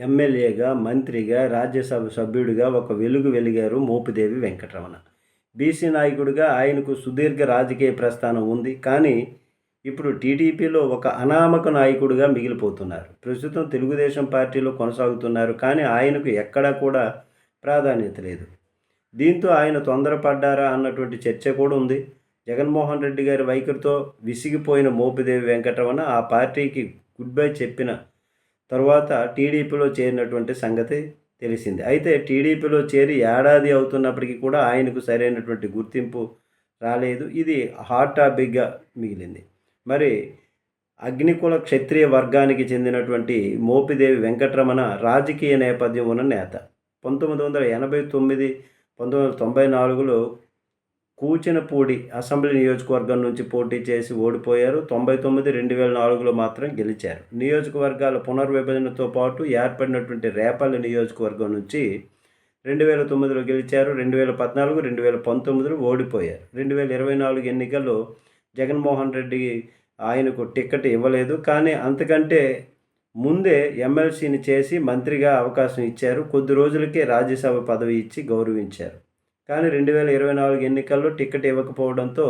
ఎమ్మెల్యేగా మంత్రిగా రాజ్యసభ సభ్యుడిగా ఒక వెలుగు వెలిగారు మోపిదేవి వెంకటరమణ. బీసీ నాయకుడిగా ఆయనకు సుదీర్ఘ రాజకీయ ప్రస్థానం ఉంది. కానీ ఇప్పుడు టీడీపీలో ఒక అనామక నాయకుడిగా మిగిలిపోతున్నారు. ప్రస్తుతం తెలుగుదేశం పార్టీలో కొనసాగుతున్నారు. కానీ ఆయనకు ఎక్కడా కూడా ప్రాధాన్యత లేదు. దీంతో ఆయన తొందరపడ్డారా అన్నటువంటి చర్చ కూడా ఉంది. జగన్మోహన్ రెడ్డి గారి వైఖరితో విసిగిపోయిన మోపిదేవి వెంకటరమణ ఆ పార్టీకి గుడ్ బై చెప్పిన తర్వాత టీడీపీలో చేరినటువంటి సంగతి తెలిసింది. అయితే టీడీపీలో చేరి ఏడాది అవుతున్నప్పటికీ కూడా ఆయనకు సరైనటువంటి గుర్తింపు రాలేదు. ఇది హాట్ టాపిక్గా మిగిలింది. మరి అగ్నికుల క్షత్రియ వర్గానికి చెందినటువంటి మోపిదేవి వెంకటరమణ రాజకీయ నేపథ్యం ఉన్న నేత. పంతొమ్మిది వందల ఎనభై తొమ్మిది పంతొమ్మిది వందల తొంభై నాలుగులో కూచినపూడి అసెంబ్లీ నియోజకవర్గం నుంచి పోటీ చేసి ఓడిపోయారు. తొంభై తొమ్మిది రెండు వేల నాలుగులో మాత్రం గెలిచారు. నియోజకవర్గాల పునర్విభజనతో పాటు ఏర్పడినటువంటి రేపల్లి నియోజకవర్గం నుంచి రెండు వేల తొమ్మిదిలో గెలిచారు. రెండు వేల పద్నాలుగు రెండు వేల పంతొమ్మిదిలో ఓడిపోయారు. రెండు వేల ఇరవై నాలుగు ఎన్నికల్లో జగన్మోహన్ రెడ్డి ఆయనకు టికెట్ ఇవ్వలేదు. కానీ అంతకంటే ముందే ఎమ్మెల్సీని చేసి మంత్రిగా అవకాశం ఇచ్చారు. కొద్ది రోజులకే రాజ్యసభ పదవి ఇచ్చి గౌరవించారు. కానీ రెండు వేల ఇరవై నాలుగు ఎన్నికల్లో టికెట్ ఇవ్వకపోవడంతో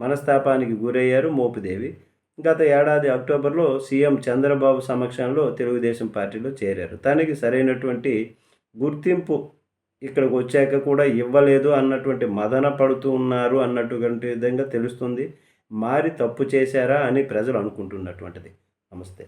మనస్తాపానికి గురయ్యారు మోపుదేవి. గత ఏడాది అక్టోబర్లో సీఎం చంద్రబాబు సమక్షంలో తెలుగుదేశం పార్టీలో చేరారు. తనకి సరైనటువంటి గుర్తింపు ఇక్కడికి వచ్చాక కూడా ఇవ్వలేదు అన్నటువంటి మదన పడుతూ ఉన్నారు అన్నటువంటి విధంగా తెలుస్తుంది. మారి తప్పు చేశారా అని ప్రజలు అనుకుంటున్నటువంటిది. నమస్తే.